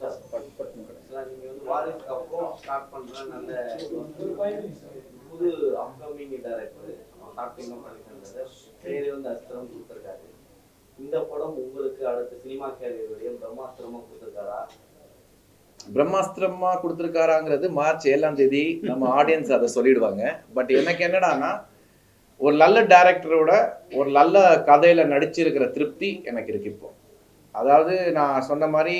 Sir வந்து வாரிசுக்கு அப்புறம் start பண்ற நல்ல புது அப்கமிங் டைரக்டர் ஸ்டார்டிங்கும் பண்ணிட்டு பேரு வந்து அஸ்திரம் கொடுத்துருக்காரு. இந்த படம் உங்களுக்கு அடுத்த சினிமா கேரியருடைய பிரம்மாஸ்திரமா கொடுத்துருக்காரா? பிரம்மாஸ்திரமா கொடுத்துருக்காராங்கிறது மார்ச் ஏழாம் தேதி நம்ம ஆடியன்ஸ் அதை சொல்லிடுவாங்க. பட் எனக்கு என்னடான்னா ஒரு நல்ல டைரக்டரோட ஒரு நல்ல கதையில நடிச்சிருக்கிற திருப்தி எனக்கு இருக்கு இப்போ. அதாவது நான் சொன்ன மாதிரி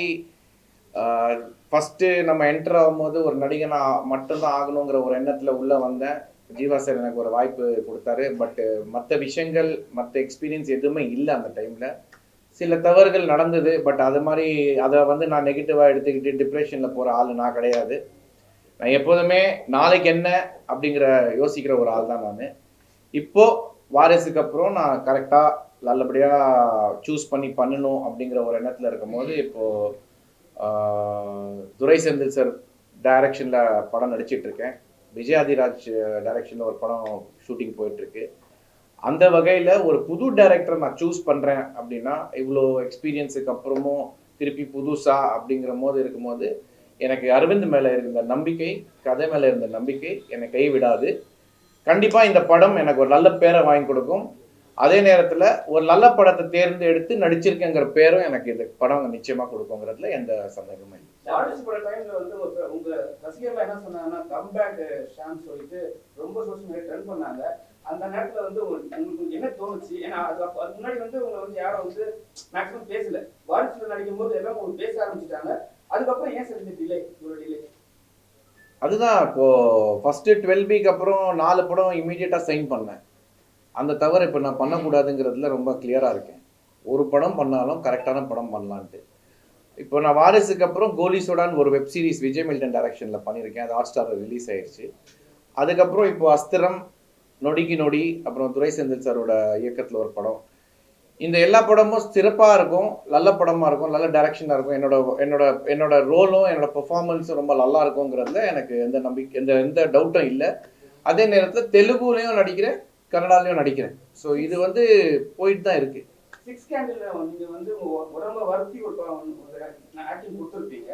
ஃபஸ்ட்டு நம்ம என்டர் ஆகும்போது ஒரு நடிகனாக மட்டும்தான் ஆகணுங்கிற ஒரு எண்ணத்தில் உள்ளே வந்தேன். ஜீவா சார் எனக்கு ஒரு வாய்ப்பு கொடுத்தாரு. பட்டு மற்ற விஷயங்கள் மற்ற எக்ஸ்பீரியன்ஸ் எதுவுமே இல்லை அந்த டைமில் சில தவறுகள் நடந்தது. பட் அது மாதிரி அதை வந்து நான் நெகட்டிவாக எடுத்துக்கிட்டு டிப்ரெஷனில் போகிற ஆள் நான் கிடையாது. நான் எப்போதுமே நாளைக்கு என்ன அப்படிங்கிற யோசிக்கிற ஒரு ஆள் தான் நான். இப்போது வாரிசுக்கு அப்புறம் நான் கரெக்டாக நல்லபடியாக சூஸ் பண்ணி பண்ணணும் அப்படிங்கிற ஒரு எண்ணத்தில் இருக்கும்போது இப்போது துரை செந்தில் சார் டைரக்ஷனில் படம் நடிச்சிட்ருக்கேன். விஜயாதிராஜ் டைரக்ஷனில் ஒரு படம் ஷூட்டிங் போயிட்டுருக்கு அந்த வகையில் ஒரு புது டைரக்டரை நான் சூஸ் பண்ணுறேன் அப்படின்னா இவ்வளோ எக்ஸ்பீரியன்ஸுக்கு அப்புறமும் திருப்பி புதுசா அப்படிங்கிற போது இருக்கும்போது எனக்கு அரவிந்த் மேலே இருந்த நம்பிக்கை கதை மேலே இருந்த நம்பிக்கை என்னை கைவிடாது. கண்டிப்பாக இந்த படம் எனக்கு ஒரு நல்ல பேரை வாங்கி கொடுக்கும். அதே நேரத்தில் ஒரு நல்ல படத்தை தேர்ந்தெடுத்து நடிச்சிருக்கேங்கிற பேரும் எனக்கு இந்த படம் நிச்சயமாக கொடுக்குங்கிறதுல எந்த சந்தேகமும் இல்லை. வாரிசு பட டைம்ல வந்து உங்க- ரசிகர்கள் என்ன சொன்னாங்கன்னா கம்பேக் ஷாம் சொல்லிட்டு ரொம்ப சோஷியல் மீடியா ட்ரெண்ட் பண்ணாங்க. அந்த நேரத்துல வந்து உங்களுக்கு என்ன தோணுச்சு? ஏன்னா அது முன்னாடி வந்து உங்களை வந்து யாரும் வந்து மேக்ஸிமம் பேசல. வாரிசுல நடிக்கும் போது எல்லாம் உங்களுக்கு பேச ஆரம்பிச்சிட்டாங்க. அதுக்கப்புறம் ஏன் சார் டிலே இவ்வளோ டிலே அதுதான் இப்போ ஃபர்ஸ்ட் டுவெல் பிக்கு அப்புறம் நாலு படம் இமீடியட்டாக சைன் பண்ணேன். அந்த தவிர இப்போ நான் பண்ணக்கூடாதுங்கிறதுல ரொம்ப கிளியராக இருக்கேன். ஒரு படம் பண்ணாலும் கரெக்டான படம் பண்ணலான்ட்டு. இப்போ நான் வாரிசுக்கு அப்புறம் கோலி சோடான்னு ஒரு வெப் சீரிஸ் விஜய் மில்டன் டைரக்ஷனில் பண்ணியிருக்கேன். அது ஹாட் ஸ்டாரில் ரிலீஸ் ஆயிடுச்சு அதுக்கப்புறம் இப்போ அஸ்திரம் நொடிக்கு நொடி அப்புறம் துரை செந்தில் சாரோட இயக்கத்தில் ஒரு படம். இந்த எல்லா படமும் சிறப்பாக இருக்கும் நல்ல படமாக இருக்கும் நல்ல டைரக்ஷனாக இருக்கும். என்னோட என்னோட என்னோட ரோலும் என்னோட பெர்ஃபார்மன்ஸும் ரொம்ப நல்லா இருக்குங்கிறதுல எனக்கு எந்த நம்பிக்கை எந்த எந்த டவுட்டும் இல்லை. அதே நேரத்தில் தெலுங்குலேயும் நடிக்கிறேன் கன்னடாலையும் நடிக்கிறேன். ஸோ இது வந்து போயிட்டு தான் இருக்கு. சிக்ஸ் கேண்டில் நீங்க வந்து உடம்ப வருத்தி ஆக்டிங் கொடுத்துருப்பீங்க.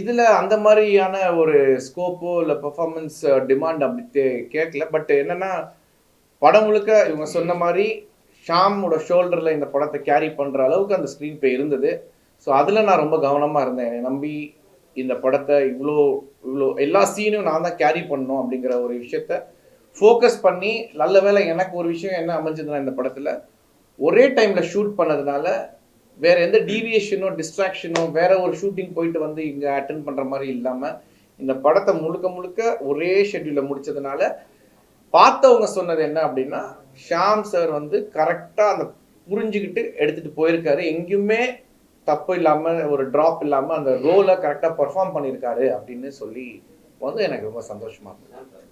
இதுல அந்த மாதிரியான ஒரு ஸ்கோப்போ இல்லை பெர்ஃபார்மன்ஸ் டிமாண்ட் அப்படி கேட்கல பட் என்னன்னா படம் முழுக்க இவங்க சொன்ன மாதிரி ஷாமோட ஷோல்டரில் இந்த படத்தை கேரி பண்ணுற அளவுக்கு அந்த ஸ்க்ரீன் ப்ளே இருந்தது. ஸோ அதில் நான் ரொம்ப கவனமாக இருந்தேன். என்னை நம்பி இந்த படத்தை இவ்வளோ இவ்வளோ எல்லா சீனும் நான் தான் கேரி பண்ணணும் அப்படிங்கிற ஒரு விஷயத்த ஃபோக்கஸ் பண்ணி நல்ல வேளை எனக்கு ஒரு விஷயம் என்ன அமைஞ்சதுன்னா இந்த படத்தில் ஒரே டைமில் ஷூட் பண்ணதுனால வேற எந்த டீவியேஷனோ டிஸ்ட்ராக்ஷனோ வேற ஒரு ஷூட்டிங் போயிட்டு வந்து இங்கே அட்டன் பண்ணுற மாதிரி இல்லாமல் இந்த படத்தை முழுக்க முழுக்க ஒரே ஷெட்யூலில் முடிச்சதுனால பார்த்தவங்க சொன்னது என்ன அப்படின்னா ஷாம் சார் வந்து கரெக்டாக அந்த புரிஞ்சுக்கிட்டு எடுத்துகிட்டு போயிருக்காரு. எங்கேயுமே தப்பு இல்லாமல் ஒரு ட்ராப் இல்லாமல் அந்த ரோலை கரெக்டாக பர்ஃபார்ம் பண்ணியிருக்காரு அப்படின்னு சொல்லி வந்து எனக்கு ரொம்ப சந்தோஷமாக இருந்தது.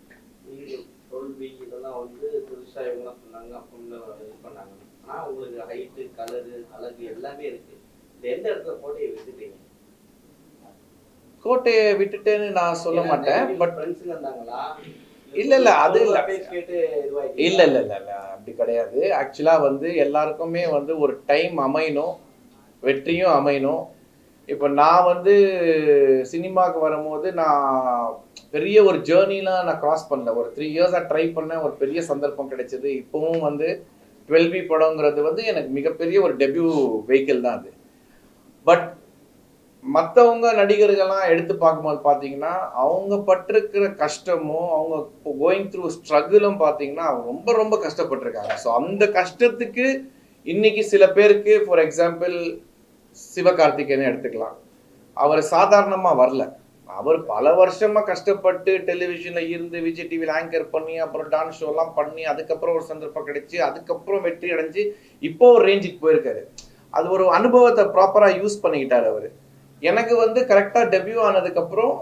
தோல்வி இதெல்லாம் வந்து புதுசா இவங்க சொன்னாங்க அப்படின்னு இது பண்ணாங்க. ஆனா உங்களுக்கு ஹைட்டு கலரு அழகு எல்லாமே இருக்கு. இந்த எந்த இடத்துல போட்டியை விட்டுட்டீங்க? கோட்டையை விட்டுட்டேன்னு நான் சொல்ல மாட்டேன் பட் ஃப்ரெண்ட்ஸுங்க இருந்தாங்களா? இல்ல, இல்ல, அது இல்ல. இல்ல இல்ல இல்ல இல்ல அப்படி கிடையாது. ஆக்சுவலா வந்து எல்லாருக்குமே வந்து ஒரு டைம் அமையணும் வெற்றியும் அமையணும். இப்போ நான் வந்து சினிமாவுக்கு வரும்போது நான் பெரிய ஒரு ஜேர்னிலாம் நான் கிராஸ் பண்ணல. ஒரு த்ரீ இயர்ஸாக ட்ரை பண்ணேன். ஒரு பெரிய சந்தர்ப்பம் கிடைச்சது. இப்போவும் வந்து டுவெல் பி படங்கிறது வந்து எனக்கு மிகப்பெரிய ஒரு டெபியூ வெஹிக்கிள் தான் அது. பட் மற்றவங்க நடிகர்கள்லாம் எடுத்து பார்க்கும்போது பார்த்தீங்கன்னா அவங்க பட்டிருக்கிற கஷ்டமும் அவங்க கோயிங் த்ரூ ஸ்ட்ரகிளும் பார்த்தீங்கன்னா ரொம்ப ரொம்ப கஷ்டப்பட்டிருக்காங்க. ஸோ அந்த கஷ்டத்துக்கு இன்னைக்கு சில பேருக்கு ஃபார் எக்ஸாம்பிள் சிவகார்த்திகேயன் எடுத்துக்கலாம். அவர் சாதாரணமாக வரல. அவர் பல வருஷமா கஷ்டப்பட்டு டெலிவிஷன்ல இருந்து விஜய் டிவியில் ஆங்கர் பண்ணி அப்புறம் டான்ஸ் ஷோலாம் பண்ணி அதுக்கப்புறம் ஒரு சந்தர்ப்பம் கிடைச்சி அதுக்கப்புறம் வெற்றி அடைஞ்சு இப்போ ஒரு ரேஞ்சுக்கு போயிருக்காரு. அது ஒரு அனுபவத்தை ப்ராப்பராக யூஸ் பண்ணிக்கிட்டாரு அவர். எனக்கு வந்து கரெக்டாக டெபியூ ஆனதுக்கப்புறம்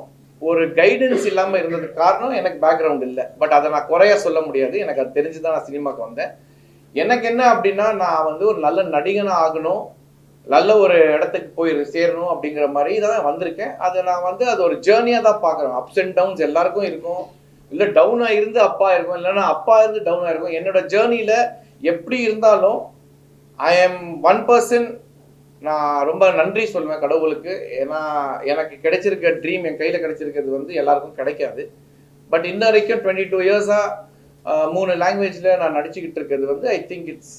ஒரு கைடன்ஸ் இல்லாமல் இருந்ததுக்கு காரணம் எனக்கு பேக்ரவுண்ட் இல்லை. பட் அதை நான் குறைய சொல்ல முடியாது. எனக்கு அது தெரிஞ்சு தான் நான் சினிமாக்கு வந்தேன். எனக்கு என்ன அப்படின்னா நான் வந்து ஒரு நல்ல நடிகனாக ஆகணும். நல்ல ஒரு இடத்துக்கு போய் சேரணும் அப்படிங்கிற மாதிரி தான் வந்திருக்கேன். அதை நான் வந்து அது ஒரு ஜேர்னியாக தான் பார்க்குறேன். அப்ஸ் அண்ட் டவுன்ஸ் எல்லாருக்கும் இருக்கும். இல்லை டவுனாக இருந்து அப்பா இருக்கும். இல்லைன்னா அப்பா இருந்து டவுனாக இருக்கும். என்னோட ஜேர்னியில் எப்படி இருந்தாலும் ஐ எம் ஒன் பர்சன் நான் ரொம்ப நன்றி சொல்லுவேன் கடவுளுக்கு. ஏன்னா எனக்கு கிடைச்சிருக்க ட்ரீம் என் கையில் கிடைச்சிருக்கிறது வந்து எல்லாருக்கும் கிடைக்காது. பட் இன்ன வரைக்கும் டுவெண்ட்டி டூ இயர்ஸாக மூணு லாங்குவேஜில் நான் நடிச்சுக்கிட்டு இருக்கிறது வந்து I think it's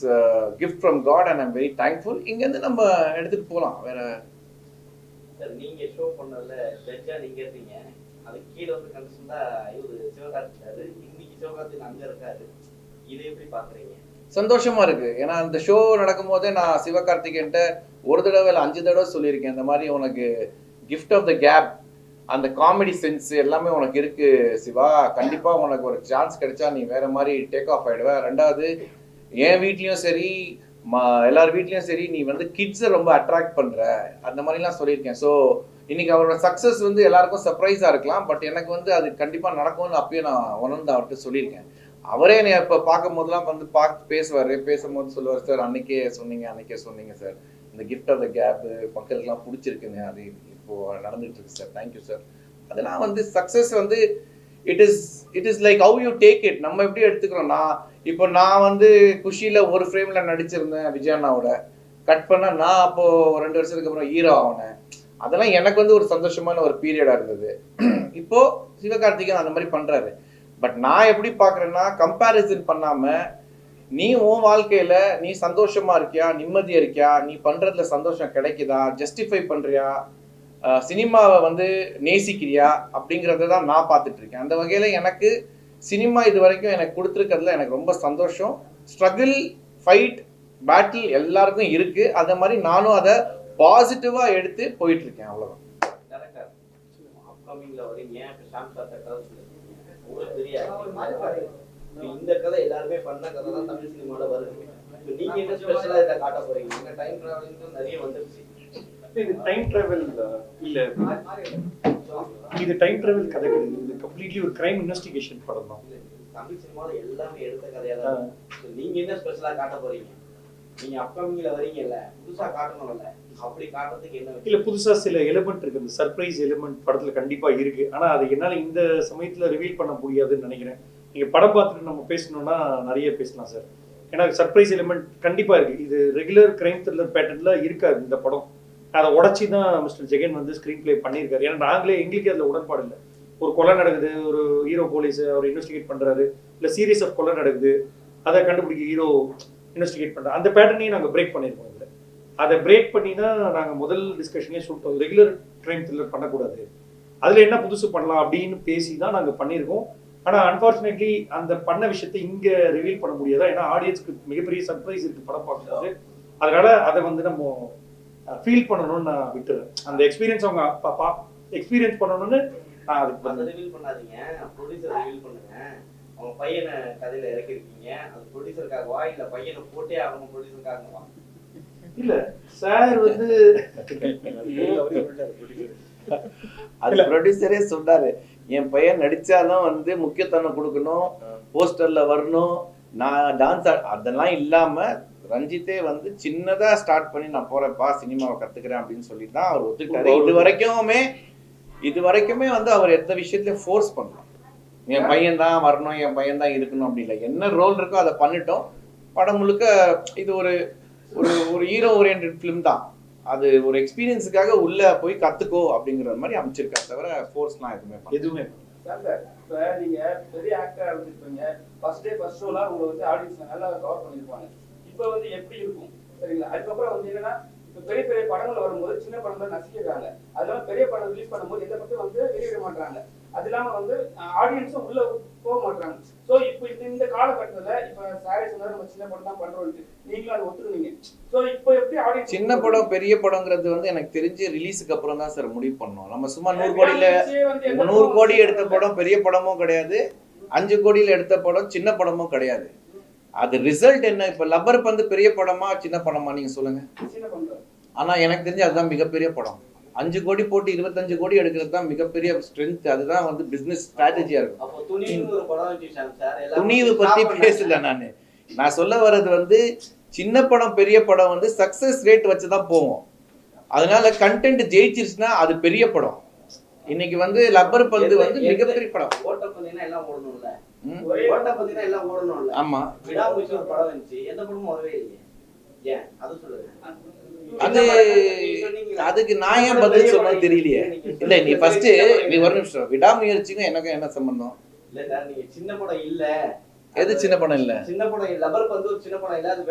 gift from god and I'm very thankful இங்கேருந்து நம்ம எடுத்துகிட்டு போகலாம். வேற சார் நீங்க ஷோ பண்ணல ஜட்ஜா நீங்க இருந்தீங்க. அது கீழே வந்து கண்டிஷனா இவரு சிவகார்த்திகாரு இன்னைக்கு சிவகார்த்திகேயன் அங்க இருக்காரு. இதை எப்படி பாக்குறீங்க? சந்தோஷமா இருக்கு. ஏன்னா அந்த ஷோ நடக்கும் போதே நான் சிவகார்த்திகேயன்ட்ட ஒரு தடவை இல்லை அஞ்சு தடவை சொல்லியிருக்கேன். இந்த மாதிரி உனக்கு கிஃப்ட் ஆஃப் த கேப் அந்த காமெடி சென்ஸ் எல்லாமே உனக்கு இருக்கு சிவா. கண்டிப்பா உனக்கு ஒரு சான்ஸ் கிடைச்சா நீ வேற மாதிரி டேக் ஆஃப் ஆயிடுவ. ரெண்டாவது என் வீட்லயும் சரி ம எல்லார் வீட்லயும் சரி நீ வந்து கிட்ஸை ரொம்ப அட்ராக்ட் பண்ற. அந்த மாதிரிலாம் சொல்லியிருக்கேன். ஸோ இன்னைக்கு அவரோட சக்ஸஸ் வந்து எல்லாருக்கும் சர்ப்ரைஸா இருக்கலாம். பட் எனக்கு வந்து அது கண்டிப்பா நடக்கும்னு அப்பயே நான் உணர்ந்து அவர்கிட்ட சொல்லியிருக்கேன். அவரே என்னை இப்போ பார்க்கும் போதெல்லாம் வந்து பார்த்து பேசுவார். பேசும்போது சொல்லுவார் சார் அன்னைக்கே சொன்னீங்க அன்னைக்கே சொன்னீங்க சார். இந்த கிஃப்ட் ஆஃப் த கேப்பு மக்களுக்கெல்லாம் பிடிச்சிருக்குங்க அது இப்போ நடந்துட்டு இருக்கு சார் தேங்க்யூ சார் அதெல்லாம் வந்து சக்ஸஸ் வந்து it is it is like how you take it நம்ம எப்படி எடுத்துக்கிறோம்? நான் இப்போ நான் வந்து குஷியில் ஒரு ஃப்ரேமில் நடிச்சிருந்தேன் விஜயண்ணாவோட. கட் பண்ண நான் அப்போது ரெண்டு வருஷத்துக்கு அப்புறம் ஹீரோ ஆகினேன் அதெல்லாம் எனக்கு வந்து ஒரு சந்தோஷமான ஒரு பீரியடாக இருந்தது. இப்போது சிவகார்த்திகேயன் அந்த மாதிரி பண்ணுறாரு பட் நான் எப்படி பார்க்குறேன்னா கம்பேரிசன் பண்ணாமல் நீ உன் வாழ்க்கையில் நீ சந்தோஷமாக இருக்கியா? நிம்மதியாக இருக்கியா? நீ பண்ணுறதுல சந்தோஷம் கிடைக்குதா? ஜஸ்டிஃபை பண்ணுறியா சினிமாவை வந்து நேசிக்கிறியா அப்படிங்கறத தான் நான் பார்த்துட்டு இருக்கேன் அந்த வகையில எனக்கு சினிமா இது வரைக்கும் எனக்கு கொடுத்துருக்கிறதுல எனக்கு ரொம்ப சந்தோஷம். ஸ்ட்ரகிள் ஃபைட் பேட்டில் எல்லாருக்கும் இருக்கு. அந்த மாதிரி நானும் அதை பாசிட்டிவா எடுத்து போயிட்டு இருக்கேன் அவ்வளவுதான் டேரக்டர் அப்கமிங்ல வரீங்க இப்ப ஷாம் சார் கதை சொல்லிருக்கீங்க? உங்களுக்கு தெரியாது. இப்ப இந்த கதை எல்லாருமே பண்ண கதை தான் தமிழ் சினிமால வருது. இப்ப நீங்க என்ன ஸ்பெஷலா இதை காட்ட போறீங்க? எங்க டைம் டிராவலிங் நிறைய வந்துருச்சு. இது டைம் டிராவல் இல்ல? இது டைம் டிராவல் கதை கிடையாது. இது கம்ப்ளீட்லி ஒரு கிரைம் இன்வெஸ்டிகேஷன் படம் தான். தமிழ் சினிமால எல்லாமே எடுத்த கதையா தான் இருக்கு. So, நீங்க என்ன ஸ்பெஷலா காட்ட போறீங்க? நீங்க அப்கமிங்ல வரீங்கல்ல புதுசா காட்டணும்ல அப்படி காட்டுறதுக்கு என்ன இல்ல புதுசா சில எலிமெண்ட் இருக்கு. இந்த சர்ப்ரைஸ் எலிமெண்ட் படத்துல கண்டிப்பா இருக்கு. ஆனா அது என்னால இந்த சமயத்துல ரிவீல் பண்ண முடியாதுன்னு நினைக்கிறேன். நீங்க படம் பார்த்துட்டு நம்ம பேசணும்னா நிறைய பேசலாம் சார் ஏன்னா சர்ப்ரைஸ் எலிமெண்ட் கண்டிப்பா இருக்கு. இது ரெகுலர் கிரைம் த்ரில்லர் பேட்டர்ன்ல இருக்காது இந்த படம். அதை உடச்சி தான் மிஸ்டர் ஜெகன் வந்து ஸ்க்ரீன் பிளே பண்ணியிருக்காரு. ஏன்னா நாங்களே எங்களுக்கே அதில் உடன்பாடு இல்லை. ஒரு கொலை நடக்குது ஒரு ஹீரோ போலீஸ் அவர் இன்வெஸ்டிகேட் பண்ணுறாரு இல்லை சீரியஸ் ஆஃப் கொலை நடக்குது அதை கண்டுபிடிக்க ஹீரோ இன்வெஸ்டிகேட் பண்ணுறாரு அந்த பேட்டர்னையும் நாங்கள் பிரேக் பண்ணியிருக்கோம் இதில். அதை பிரேக் பண்ணி தான் நாங்கள் முதல் டிஸ்கஷனே சொல்லிட்டோம். ரெகுலர் ட்ரெயின் த்ரில்லர் பண்ணக்கூடாது. அதில் என்ன புதுசு பண்ணலாம் அப்படின்னு பேசி தான் நாங்கள் பண்ணியிருக்கோம். ஆனால் அன்ஃபார்ச்சுனேட்லி அந்த பண்ண விஷயத்தை இங்கே ரிவீல் பண்ண முடியாதா? ஏன்னா ஆடியன்ஸ்க்கு மிகப்பெரிய சர்ப்ரைஸ் இருக்குது படம் பார்க்கும்போது. அதனால் அதை வந்து நம்ம ஃபீல் பண்ணணும்னு நான் விட்டுறேன். அந்த எக்ஸ்பீரியன்ஸ் அவங்க எக்ஸ்பீரியன்ஸ் பண்ணணும்னு நான் அதுக்கு அதை ரிவீல் பண்ணாதீங்க. ப்ரொடியூசர் ரிவீல் பண்ணுங்க அவங்க பையனை கதையில இறக்கிருக்கீங்க அது ப்ரொடியூசருக்காகவா இல்ல பையனை போட்டே ஆகணும் ப்ரொடியூசருக்காகவா இல்ல சார் வந்து அது ப்ரொடியூசரே சொன்னாரு. என் பையன் நடிச்சாதான் வந்து முக்கியத்துவம் கொடுக்கணும் போஸ்டர்ல வரணும் நான் டான்ஸ் அதெல்லாம் இல்லாம ரஞ்சித்தே வந்து சின்னதா ஸ்டார்ட் பண்ணி நான் போறேன்ப்பா சினிமாவை கத்துக்கிறேன் அப்படின்னு சொல்லி தான் அவர் ஒத்துக்கிட்டாரு. இது வரைக்குமே இது வரைக்குமே வந்து அவர் எந்த விஷயத்துலயும் ஃபோர்ஸ் பண்ணலாம் என் பையன் தான் வரணும் என் பையன் தான் இருக்கணும் அப்படி இல்லை. என்ன ரோல் இருக்கோ அதை பண்ணிட்டோம். படம் முழுக்க இது ஒரு ஒரு ஒரு ஹீரோ ஓரியன்ட் ஃபிலிம் தான். அது ஒரு எக்ஸ்பீரியன்ஸுக்காக உள்ள போய் கத்துக்கோ அப்படிங்கிற மாதிரி அமைச்சிருக்கா தவிர ஃபோர்ஸ்லாம் எதுவுமே. எதுவுமே இப்போ நீங்க பெரிய ஆக்டரா இருந்திருப்பீங்க. ஃபர்ஸ்ட் டே ஃபர்ஸ்ட் ஷோலாம் உங்களை வந்து ஆடியன்ஸ் நல்லா கவர் பண்ணிருப்பாங்க இப்போ வந்து எப்படி இருக்கும்? சரிங்களா? அதுக்கப்புறம் வந்து என்னன்னா இப்போ பெரிய பெரிய படங்கள் வரும்போது சின்ன படங்கள் நசிக்கிறாங்க. அதனால பெரிய படம் ரிலீஸ் பண்ணும்போது எந்த பக்கம் வந்து வெளியிட மாட்டாங்க அது இல்லாம வந்து ஆடியன்ஸும் உள்ள போக மாட்டாங்க ஸோ இப்போ இந்த இந்த காலகட்டத்துல இப்போ சாரி சொன்னார் நம்ம சின்ன படம் தான் பண்றோம்ட்டு நீங்களும் அதை ஒத்துக்குனீங்க ஸோ இப்போ எப்படி ஆடியன்ஸ் சின்ன படம் பெரிய படங்கிறது வந்து எனக்கு தெரிஞ்சு ரிலீஸுக்கு அப்புறம் தான் சார் முடிவு பண்ணோம். நம்ம சும்மா நூறு கோடியில நூறு கோடி எடுத்த படம் பெரிய படமும் கிடையாது. அஞ்சு கோடியில எடுத்த படம் சின்ன படமும் கிடையாது. அது ரிசல்ட் என்ன? இப்ப லப்பர் பந்து பெரிய படமா சின்ன படமா நீங்க சொல்லுங்க. ஆனா எனக்கு தெரிஞ்சு அதுதான் மிகப்பெரிய படம். அஞ்சு கோடி போட்டு இருபத்தஞ்சு கோடி எடுக்கிறது தான் மிகப்பெரிய ஸ்ட்ரென்த் அதுதான் வந்து பிசினஸ் ஸ்ட்ராட்டஜியா இருக்கும். துணிவு பத்தி. பேசல நானு. நான் சொல்ல வர்றது வந்து சின்ன படம் பெரிய படம் வந்து சக்சஸ் ரேட் வச்சு தான் போவோம். அதனால கண்டென்ட் ஜெயிச்சிருச்சுன்னா அது பெரிய படம். இன்னைக்கு வந்து லப்பர் பந்து வந்து மிகப்பெரிய படம். ஆமா. விடாமுயற்சி ஒரு படம் வந்துச்சு. எந்த படமும் வரவே இல்லையே. ஏன்? அது சொல்லுங்க. அது அதுக்கு நான் ஏன் பதில் சொல்லணும்னு தெரியலையே. இல்ல நீ ஃபர்ஸ்ட் நீ ஒரு நிமிஷம் விடாமுயற்சிக்கும் எனக்கும் என்ன சம்பந்தம்? இல்ல நீங்க சின்ன படம் இல்ல. எது சின்ன படம் இல்ல? சின்ன படம் லபருக்கு வந்து ஒரு சின்ன படம் இல்ல. அது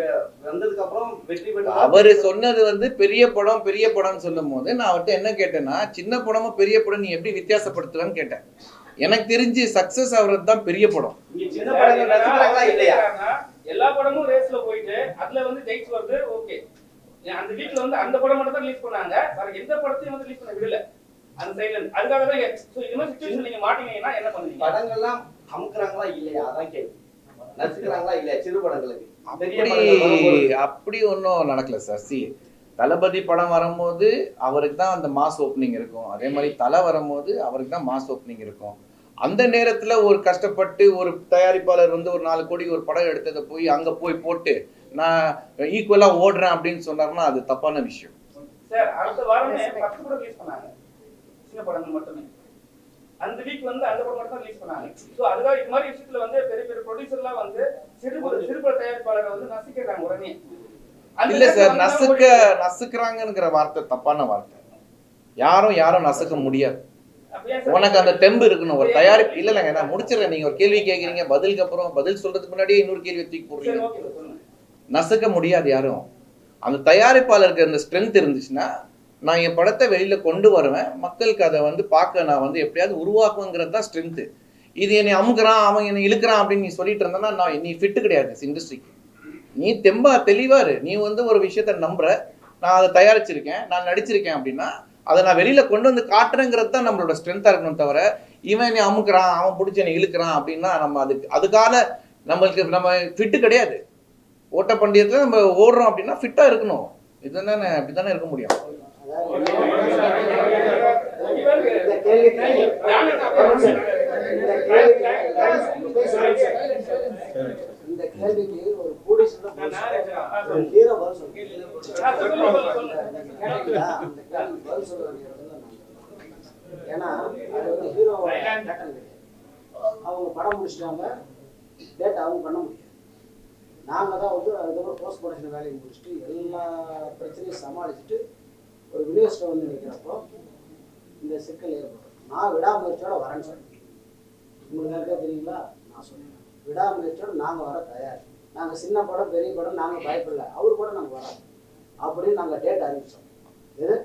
வந்ததுக்கு அப்புறம் வெற்றி பெற்று அவரு சொன்னது வந்து பெரிய படம் பெரிய படம்னு சொல்லும் போது நான் அவர்கிட்ட என்ன கேட்டேன்னா சின்ன படமும் பெரிய படம் நீ எப்படி வித்தியாசப்படுத்துவேன்னு கேட்டேன். எனக்கு தெரிஞ்சு சக்சஸ் ஆகுறது தான் பெரிய படம். சின்ன படங்கள் ரசிக்கிறாங்களா இல்லையா? எல்லா படமும் ரேஸ்ல போயிட்டு அதுல வந்து ஜெயிச்சு வருது ஓகே அந்த வீட்ல வந்து அந்த படம் மட்டும் தான் ரிலீஸ் பண்ணாங்க. வேற எந்த படத்தையும் வந்து ரிலீஸ் பண்ண விடல. அந்த இருந்து. அதுக்காக தான் so இது மாதிரி சுச்சுவேஷன் நீங்க மாட்டீங்கன்னா என்ன பண்ணுவீங்க? படங்கள்லாம் அமுக்குறாங்களா இல்லையா? அதான் கேள்வி. நசுக்கிறாங்களா இல்லையா? சிறு படங்களுக்கு. பெரிய அப்படி அப்படி ஒன்றும் நடக்கல சார். சி தளபதி படம் வரும்போது அவருக்கு தான் அந்த மாஸ் ஓப்பனிங் இருக்கும். அதே மாதிரி தலை வரும்போது அவருக்கு தான் மாஸ் ஓப்பனிங் இருக்கும். அந்த நேரத்துல ஒரு கஷ்டப்பட்டு ஒரு தயாரிப்பாளர் வந்து ஒரு நாலு கோடி ஒரு படம் எடுத்ததை போய் அங்க போய் போட்டு நான் ஈக்குவலா ஓடுறேன் அப்படின்னு சொன்னாருன்னா அது தப்பான விஷயம். சார் அடுத்த வாரமே பத்து படம் ரிலீஸ் பண்ணாங்க. சின்ன படங்கள் மட்டுமே. அந்த வீக் வந்து அந்த படம் மட்டும் ரிலீஸ் பண்ணாங்க. சோ அதுக்காக இது மாதிரி விஷயத்துல வந்து பெரிய பெரிய ப்ரொடியூசர்லாம் வந்து சிறு சிறுபட தயாரிப்பாளரை வந்து நசிக்கிறாங்க உடனே. இல்ல சார் நசுக்க நசுக்கிறாங்கங்கிற வார்த்தை தப்பான வார்த்தை. யாரும் யாரும் நசுக்க முடியாது. உனக்கு அந்த தெம்பு இருக்கணும். ஒரு தயாரிப்பு இல்ல இல்லைங்க நான் முடிச்சிடுறேன். நீங்க ஒரு கேள்வி கேக்குறீங்க பதிலுக்கு அப்புறம் பதில் சொல்றதுக்கு முன்னாடியே இன்னொரு கேள்வி தூக்கி போடுறீங்க. நசுக்க முடியாது யாரும். அந்த தயாரிப்பாளருக்கு அந்த ஸ்ட்ரென்த் இருந்துச்சுன்னா நான் என் படத்தை வெளியில் கொண்டு வருவேன். மக்களுக்கு அதை வந்து பார்க்க நான் வந்து எப்படியாவது உருவாக்குங்கிறது தான் ஸ்ட்ரென்த்து இது என்னை அமுக்குறான் அவன் என்னை இழுக்கிறான் அப்படின்னு நீ சொல்லிட்டு இருந்தேன்னா நான் நீ ஃபிட்டு கிடையாது இண்டஸ்ட்ரிக்கு நீ தெம்பா தெளிவாரு நீ வந்து ஒரு விஷயத்த நம்புற. நான் அதை தயாரிச்சிருக்கேன் நான் நடிச்சிருக்கேன் அப்படின்னா அதை நான் வெளியில் கொண்டு வந்து காட்டுறேங்கிறது தான் நம்மளோட ஸ்ட்ரென்த்தாக இருக்கணும் தவிர இவன் என்னை அமுக்குறான் அவன் பிடிச்சி என்னை இழுக்கிறான் அப்படின்னா நம்ம அதுக்கு அதுக்கான நம்மளுக்கு நம்ம ஃபிட்டு கிடையாது. ஓட்ட நம்ம ஓடுறோம் அப்படின்னா ஃபிட்டாக இருக்கணும். இதுதானே அப்படிதானே இருக்க முடியும்? இந்த கேள்விக்கு இந்த கேள்விக்கு ஒரு கூடிசுல ஒரு ஹீரோ பதில் சொல்லுங்க அந்த ஏன்னா அது வந்து ஹீரோவோட அவங்க படம் முடிச்சிட்டாங்க. டேட் அவங்க பண்ண முடியாது நாங்கள் தான் வந்து அதுக்கப்புறம் போஸ்ட் ப்ரொடக்ஷன் வேலையை முடிச்சுட்டு எல்லா பிரச்சனையும் சமாளிச்சுட்டு ஒரு விநியோகஸ்டர் வந்து நிற்கிறப்போ இந்த சிக்கல் ஏற்படும். நான் விடாமுயற்சியோட வரேன்னு சொன்னேன் உங்களுக்கு இருக்கா தெரியுங்களா? நான் சொன்னேன். விடாமுயற்சியோட நாங்கள் வர தயார். நாங்கள் சின்ன படம் பெரிய படம் நாங்கள் பயப்படல. அவர் கூட நாங்கள் வரோம் அப்படின்னு நாங்கள் டேட் அறிவிச்சோம். இது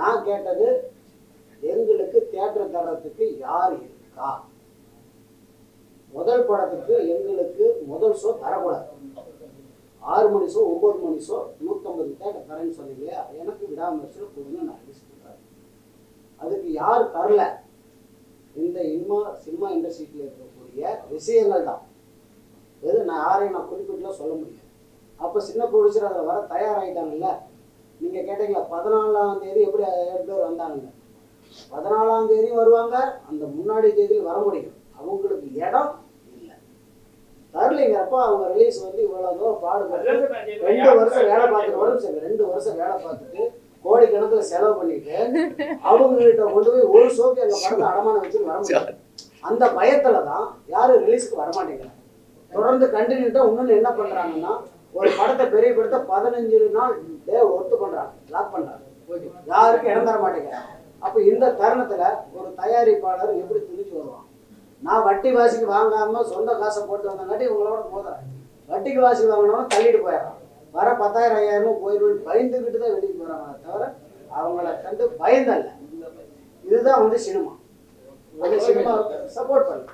நான் கேட்டது எங்களுக்கு தேட்டர் தர்றதுக்கு யார் இருக்கா? முதல் படத்துக்கு எங்களுக்கு முதல் ஷோ தரக்கூடாது. ஆறு மணி ஷோ ஒன்பது மணி ஷோ நூற்றம்பது தேட்டர் தரேன்னு சொன்னீங்களே எனக்கு விடாமுயற்சியில் கொடுங்க நான் ரிலீஸ் பண்ணுறேன் அதுக்கு யார் தரல? இந்த இன்மா சினிமா இண்டஸ்ட்ரியில் இருக்கக்கூடிய விஷயங்கள் தான். எது நான் யாரையும் நான் குறிப்பிட்டுலாம் சொல்ல முடியாது. அப்போ சின்ன ப்ரொடியூசர் அதில் வர தயாராகிட்டாங்கல்ல நீங்கள் கேட்டீங்களா பதினாலாம் தேதி எப்படி ஏழு பேர் வந்தாங்க பதினாலாம் தேதி வருவாங்க அந்த முன்னாடி தேதியில் வர முடியும். அவங்களுக்கு இடம் தரலைங்கிறப்ப அவங்க ரிலீஸ் வந்து இவ்வளோ தூரம் பாடுபட்டு ரெண்டு வருஷம் வேலை பார்த்துட்டு வரும். சரி ரெண்டு வருஷம் வேலை பார்த்துட்டு கோடிக்கணக்கில் செலவு பண்ணிட்டு அவங்க கிட்ட கொண்டு போய் ஒரு ஷோக்கு எங்க படத்தை அடமானம் வச்சு வர முடியாது அந்த பயத்துல தான் யாரும் ரிலீஸ்க்கு வர மாட்டேங்கிறாங்க. தொடர்ந்து கண்டினியூட்டா இன்னொன்னு என்ன பண்றாங்கன்னா ஒரு படத்தை பெரிய படத்தை பதினஞ்சு நாள் டே ஒர்த்து பண்றாங்க. லாக் பண்றாங்க. யாருக்கும் இடம் தர மாட்டேங்கிறாங்க. அப்ப இந்த தருணத்துல ஒரு தயாரிப்பாளர் எப்படி துணிச்சு வருவான்? நான் வட்டி வாசிக்கு வாங்காம சொந்த காசை போட்டு வந்தங்காட்டி இவங்களோட போதும் வட்டிக்கு வாசி வாங்கினவங்க தள்ளிட்டு போயிடறான். வர பத்தாயிரம் ஐயாயிரமும் போயிடுவேன் பயந்துக்கிட்டு தான் வெளியே போறாங்க தவிர அவங்கள கண்டு பயந்தல்ல. இதுதான் வந்து சினிமா. வந்து சினிமா சப்போர்ட் பண்ணு.